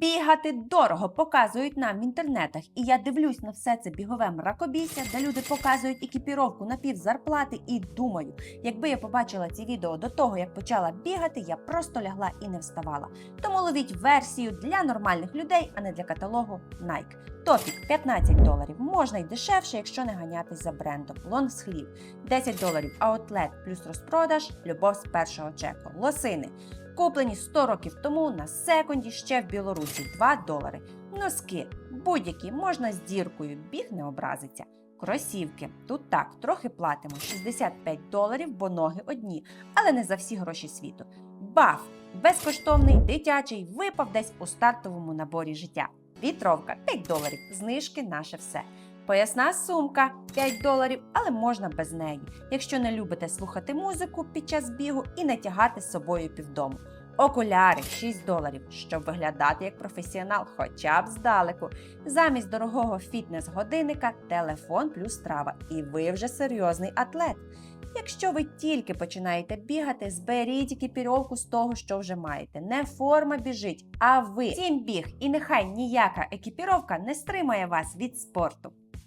Бігати дорого показують нам в інтернетах, і я дивлюсь на все це бігове мракобісся, де люди показують екіпіровку на пів зарплати, і думаю, якби я побачила ці відео до того, як почала бігати, я просто лягла і не вставала. Тому ловіть версію для нормальних людей, а не для каталогу Nike. Топік 15 доларів. Можна й дешевше, якщо не ганятись за брендом. Лонгслів 10 доларів. Аутлет плюс розпродаж, любов з першого чеку. Лосини. Куплені 100 років тому на секунді ще в Білорусі 2 долари. Носки будь-які можна з діркою, біг не образиться. Кросівки. Тут так, трохи платимо 65 доларів, бо ноги одні, але не за всі гроші світу. Баф безкоштовний, дитячий, випав десь у стартовому наборі життя. Вітровка 5 доларів, знижки наше все. Поясна сумка 5 доларів, але можна без неї, якщо не любите слухати музику під час бігу і не тягати з собою півдому. Окуляри 6 доларів, щоб виглядати як професіонал, хоча б здалеку. Замість дорогого фітнес-годинника телефон плюс трава. І ви вже серйозний атлет. Якщо ви тільки починаєте бігати, зберіть екіпіровку з того, що вже маєте. Не форма біжить, а ви. Сім біг, і нехай ніяка екіпіровка не стримає вас від спорту.